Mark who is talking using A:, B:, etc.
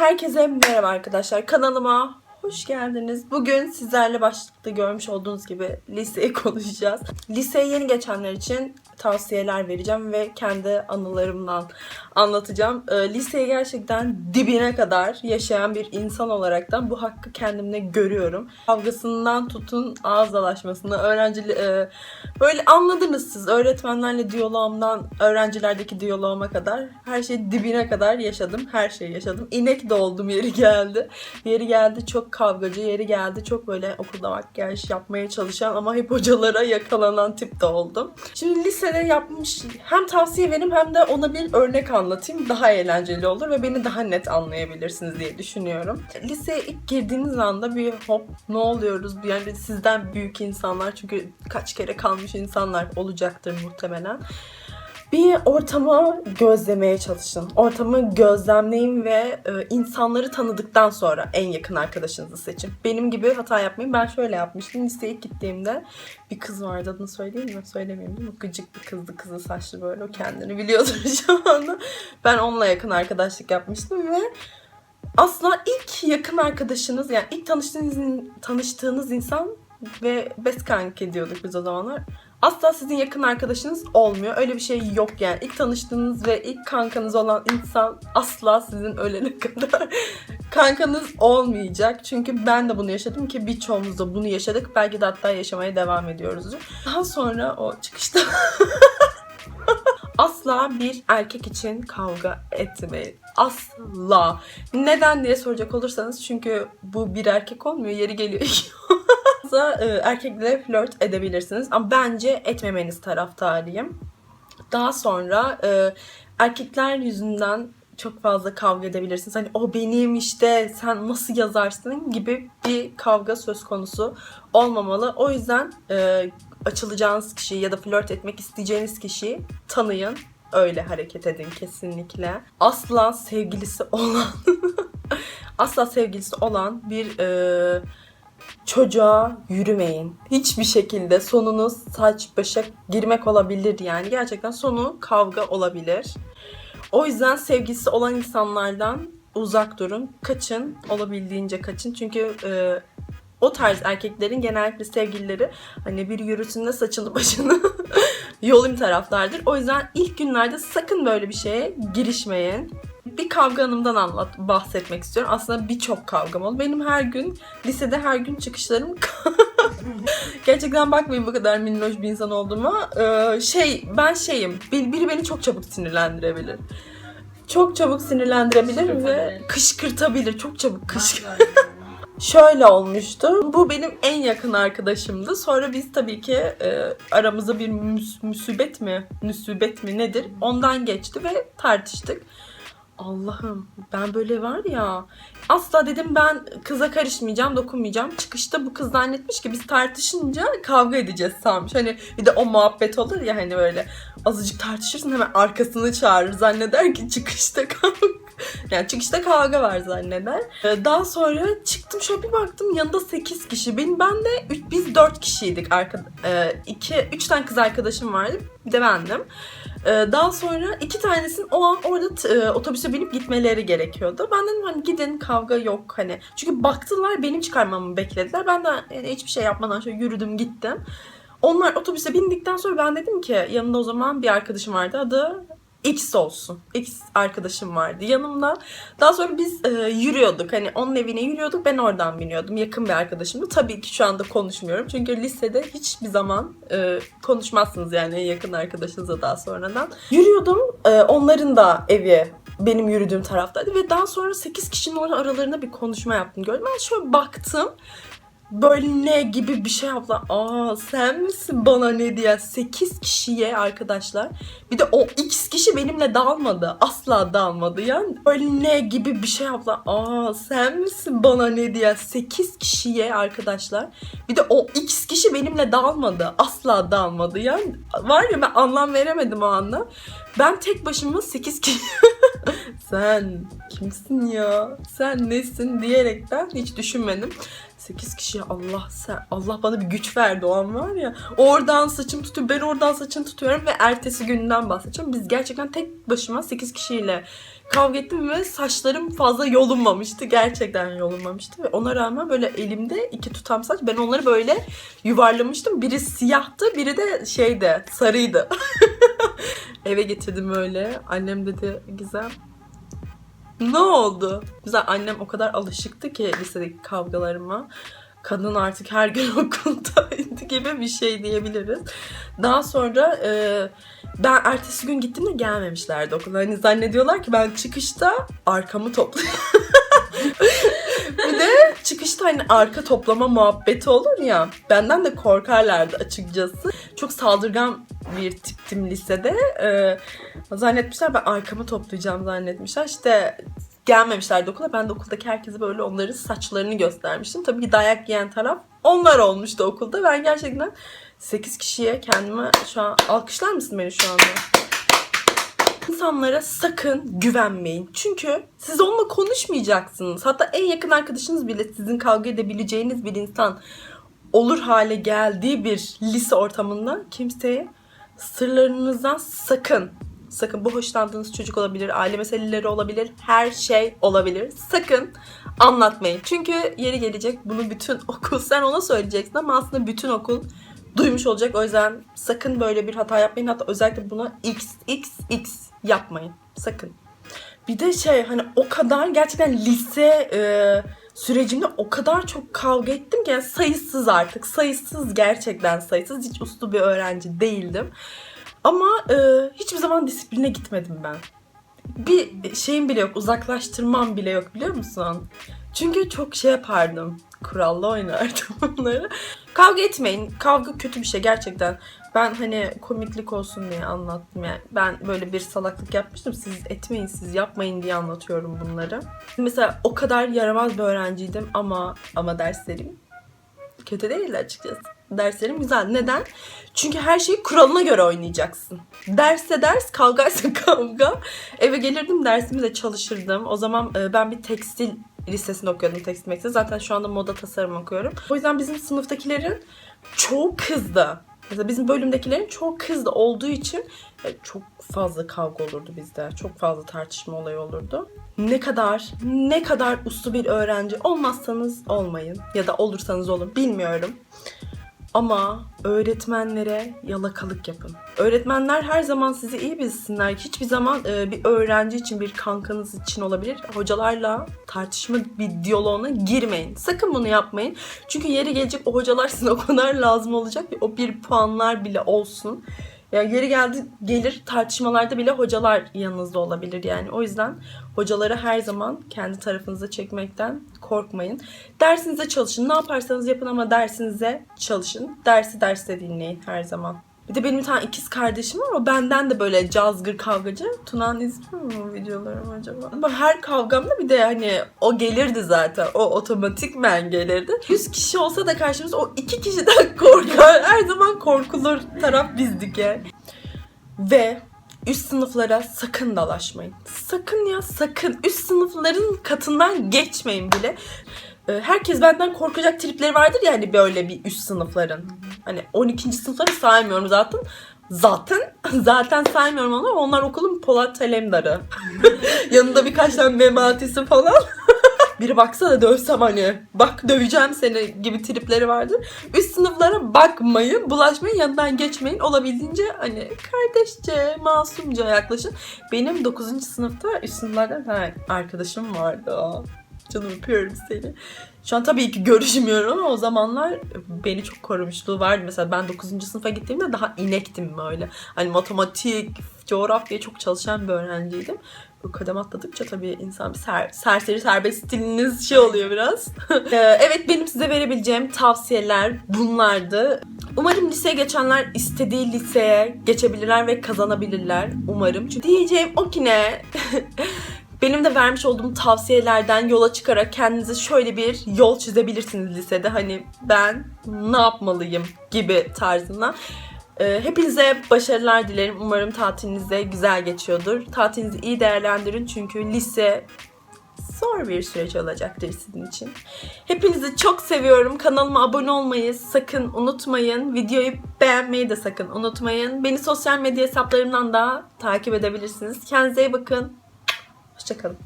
A: Herkese merhaba arkadaşlar. Kanalıma hoş geldiniz. Bugün sizlerle başlıkta görmüş olduğunuz gibi liseyi konuşacağız. Liseye yeni geçenler için tavsiyeler vereceğim ve kendi anılarımdan anlatacağım. Ee, liseyi gerçekten dibine kadar yaşayan bir insan olaraktan bu hakkı kendimde görüyorum. Kavgasından tutun ağız dalaşmasına, öğrenci e, böyle anladınız siz. Öğretmenlerle diyalogumdan öğrencilerdeki diyaloguma kadar her şey dibine kadar yaşadım. Her şeyi yaşadım. İnek de oldum yeri geldi. Yeri geldi çok kavgacı, yeri geldi çok böyle okulda makyaj yapmaya çalışan ama hep hocalara yakalanan tip de oldum. Şimdi lisede yapmış hem tavsiye vereyim hem de ona bir örnek anlatayım. Daha eğlenceli olur ve beni daha net anlayabilirsiniz diye düşünüyorum. Liseye ilk girdiğiniz anda bir hop ne oluyoruz? Yani sizden büyük insanlar çünkü kaç kere kalmış insanlar olacaktır muhtemelen. Bir ortamı gözlemeye çalışın. Ortamı gözlemleyin ve e, insanları tanıdıktan sonra en yakın arkadaşınızı seçin. Benim gibi hata yapmayın. Ben şöyle yapmıştım. Liseye gittiğimde bir kız vardı. Adını söyleyeyim mi? Söylemeyeyim değil mi? Gıcık bir kızdı. Kızıl saçlı böyle. O kendini biliyordur şu anda. Ben onunla yakın arkadaşlık yapmıştım ve asla ilk yakın arkadaşınız yani ilk tanıştığınız, tanıştığınız insan ve best kank ediyorduk biz o zamanlar. Asla sizin yakın arkadaşınız olmuyor. Öyle bir şey yok yani. İlk tanıştığınız ve ilk kankanız olan insan asla sizin ölene kadar kankanız olmayacak. Çünkü ben de bunu yaşadım ki birçoğumuz da bunu yaşadık. Belki de hatta yaşamaya devam ediyoruz. Daha sonra o çıkışta asla bir erkek için kavga etmeyin. Asla. Neden diye soracak olursanız çünkü bu bir erkek olmuyor. Yeri geliyor fazla e, erkekle flört edebilirsiniz. Ama bence etmemeniz taraftarıyım. Daha sonra e, erkekler yüzünden çok fazla kavga edebilirsiniz. Hani o benim işte sen nasıl yazarsın gibi bir kavga söz konusu olmamalı. O yüzden e, açılacağınız kişiyi ya da flört etmek isteyeceğiniz kişiyi tanıyın. Öyle hareket edin kesinlikle. Asla sevgilisi olan asla sevgilisi olan bir e, çocuğa yürümeyin. Hiçbir şekilde sonunuz saç başa girmek olabilir yani. Gerçekten sonu kavga olabilir. O yüzden sevgisi olan insanlardan uzak durun. Kaçın. Olabildiğince kaçın. Çünkü e, o tarz erkeklerin genellikle sevgilileri hani bir yürüsünde saçını başını yolayım taraflardır. O yüzden ilk günlerde sakın böyle bir şeye girişmeyin bir kavga anımdan anlat, bahsetmek istiyorum. Aslında birçok kavgam oldu. Benim her gün, lisede her gün çıkışlarım Gerçekten bakmayın bu kadar minnoş bir insan olduğuma. Ee, şey, ben şeyim, bir- biri beni çok çabuk sinirlendirebilir. Çok çabuk sinirlendirebilir ve kışkırtabilir. Çok çabuk kışkırt. Şöyle olmuştu. Bu benim en yakın arkadaşımdı. Sonra biz tabii ki e, aramıza bir müs- müsibet mi, müsibet mi nedir? Ondan geçti ve tartıştık. Allah'ım ben böyle var ya asla dedim ben kıza karışmayacağım dokunmayacağım. Çıkışta bu kız zannetmiş ki biz tartışınca kavga edeceğiz sanmış. Hani bir de o muhabbet olur ya hani böyle azıcık tartışırsın hemen arkasını çağırır zanneder ki çıkışta kavga. Yani çıkışta kavga var zanneder. Ee, Daha sonra çıktım şöyle bir baktım yanında 8 kişi. Benim ben de biz 4 kişiydik. Arka, 2 3 tane kız arkadaşım vardı. Bir de bendim. Ee, Daha sonra iki tanesinin o an orada e, otobüse binip gitmeleri gerekiyordu. Ben dedim hani gidin kavga yok hani. Çünkü baktılar benim çıkarmamı beklediler. Ben de yani hiçbir şey yapmadan şöyle yürüdüm gittim. Onlar otobüse bindikten sonra ben dedim ki yanında o zaman bir arkadaşım vardı. Adı X olsun. X arkadaşım vardı yanımda. Daha sonra biz e, yürüyorduk. Hani onun evine yürüyorduk. Ben oradan biniyordum. Yakın bir arkadaşımdı. Tabii ki şu anda konuşmuyorum. Çünkü lisede hiçbir zaman e, konuşmazsınız yani yakın arkadaşınıza daha sonradan. Yürüyordum. E, onların da evi benim yürüdüğüm taraftaydı ve daha sonra 8 kişinin orada aralarında bir konuşma yaptım gördüm. Ben şöyle baktım böyle ne gibi bir şey yaptılar. Aa sen misin bana ne diye 8 kişiye arkadaşlar. Bir de o X kişi benimle dalmadı. Asla dalmadı yani. Böyle ne gibi bir şey yaptılar. Aa sen misin bana ne diye 8 kişiye arkadaşlar. Bir de o X kişi benimle dalmadı. Asla dalmadı yani. Var ya ben anlam veremedim o anda. Ben tek başıma 8 kişi sen kimsin ya? Sen nesin diyerekten hiç düşünmedim. 8 kişiye Allah sen Allah bana bir güç verdi o an var ya. Oradan saçım tutuyor ben oradan saçını tutuyorum ve ertesi günden bahsedeceğim. Biz gerçekten tek başıma 8 kişiyle kavga ettim ve saçlarım fazla yolunmamıştı. Gerçekten yolunmamıştı ve ona rağmen böyle elimde iki tutam saç. Ben onları böyle yuvarlamıştım. Biri siyahtı, biri de şeydi, sarıydı. Eve getirdim öyle. Annem dedi Gizem ne oldu? Güzel annem o kadar alışıktı ki lisedeki kavgalarıma. Kadın artık her gün okuldaydı gibi bir şey diyebiliriz. Daha sonra e, ben ertesi gün gittiğimde gelmemişlerdi okula. Hani zannediyorlar ki ben çıkışta arkamı topluyorum. bir de çıkışta hani arka toplama muhabbeti olur ya. Benden de korkarlardı açıkçası. Çok saldırgan bir tiptim lisede. Ee, zannetmişler ben arkamı toplayacağım zannetmişler. İşte gelmemişlerdi okula. Ben de okuldaki herkese böyle onların saçlarını göstermiştim. Tabii ki dayak yiyen taraf onlar olmuştu okulda. Ben gerçekten 8 kişiye kendime şu an... Alkışlar mısın beni şu anda? İnsanlara sakın güvenmeyin. Çünkü siz onunla konuşmayacaksınız. Hatta en yakın arkadaşınız bile sizin kavga edebileceğiniz bir insan olur hale geldiği bir lise ortamında kimseye sırlarınızdan sakın sakın bu hoşlandığınız çocuk olabilir, aile meseleleri olabilir, her şey olabilir. Sakın anlatmayın. Çünkü yeri gelecek bunu bütün okul sen ona söyleyeceksin ama aslında bütün okul duymuş olacak. O yüzden sakın böyle bir hata yapmayın. Hatta özellikle buna x x x yapmayın. Sakın. Bir de şey hani o kadar gerçekten lise e, sürecimde o kadar çok kavga ettim ki yani sayısız artık. Sayısız gerçekten sayısız. Hiç uslu bir öğrenci değildim. Ama e, hiçbir zaman disipline gitmedim ben. Bir şeyim bile yok, uzaklaştırmam bile yok biliyor musun? Çünkü çok şey yapardım. Kurallı oynardım onları. Kavga etmeyin. Kavga kötü bir şey gerçekten. Ben hani komiklik olsun diye anlattım yani. Ben böyle bir salaklık yapmıştım. Siz etmeyin, siz yapmayın diye anlatıyorum bunları. Mesela o kadar yaramaz bir öğrenciydim ama ama derslerim kötü değildi açıkçası. Derslerim güzel. Neden? Çünkü her şeyi kuralına göre oynayacaksın. Derse ders, kavgaysa kavga. Eve gelirdim, dersimi de çalışırdım. O zaman e, ben bir tekstil lisesinde okuyordum tekstil mekstil. Zaten şu anda moda tasarım okuyorum. O yüzden bizim sınıftakilerin çoğu kızdı. Mesela bizim bölümdekilerin çoğu kızdı olduğu için e, çok fazla kavga olurdu bizde. Çok fazla tartışma olayı olurdu. Ne kadar ne kadar uslu bir öğrenci olmazsanız olmayın ya da olursanız olun bilmiyorum. Ama öğretmenlere yalakalık yapın. Öğretmenler her zaman sizi iyi bilsinler. Hiçbir zaman e, bir öğrenci için, bir kankanız için olabilir. Hocalarla tartışma bir diyaloğuna girmeyin. Sakın bunu yapmayın. Çünkü yeri gelecek o hocalar size o kadar lazım olacak ki o bir puanlar bile olsun. Ya yeri geldi gelir tartışmalarda bile hocalar yanınızda olabilir yani. O yüzden hocaları her zaman kendi tarafınıza çekmekten korkmayın. Dersinize çalışın. Ne yaparsanız yapın ama dersinize çalışın. Dersi derste dinleyin her zaman. Bir de benim bir tane ikiz kardeşim var. O benden de böyle cazgır kavgacı. Tunan izliyor mu videolarımı acaba? Ama her kavgamda bir de hani o gelirdi zaten. O otomatikmen gelirdi. 100 kişi olsa da karşımızda o iki kişiden korkar. Her zaman korkulur taraf bizdik yani. Ve üst sınıflara sakın dalaşmayın. Sakın ya sakın. Üst sınıfların katından geçmeyin bile. Ee, Herkes benden korkacak tripleri vardır ya hani böyle bir üst sınıfların. Hani 12. sınıfları saymıyorum zaten. Zaten zaten saymıyorum onu. Onlar okulun Polat Alemdar'ı. Yanında birkaç tane mematisi falan. Biri baksa da dövsem hani bak döveceğim seni gibi tripleri vardır. Üst sınıflara bakmayın, bulaşmayın, yanından geçmeyin. Olabildiğince hani kardeşçe, masumca yaklaşın. Benim 9. sınıfta üst sınıflardan arkadaşım vardı. Canım öpüyorum seni. Şu an tabii ki görüşmüyorum ama o zamanlar beni çok korumuşluğu vardı. Mesela ben 9. sınıfa gittiğimde daha inektim böyle. Hani matematik, coğrafya çok çalışan bir öğrenciydim. Bu kadem atladıkça tabii insan bir ser, serseri serbest stiliniz şey oluyor biraz. Ee, evet benim size verebileceğim tavsiyeler bunlardı. Umarım liseye geçenler istediği liseye geçebilirler ve kazanabilirler. Umarım. Çünkü diyeceğim o ki ne? Benim de vermiş olduğum tavsiyelerden yola çıkarak kendinize şöyle bir yol çizebilirsiniz lisede. Hani ben ne yapmalıyım gibi tarzında. Ee, Hepinize başarılar dilerim. Umarım tatiliniz de güzel geçiyordur. Tatilinizi iyi değerlendirin çünkü lise zor bir süreç olacaktır sizin için. Hepinizi çok seviyorum. Kanalıma abone olmayı sakın unutmayın. Videoyu beğenmeyi de sakın unutmayın. Beni sosyal medya hesaplarımdan da takip edebilirsiniz. Kendinize iyi bakın. Hoşçakalın.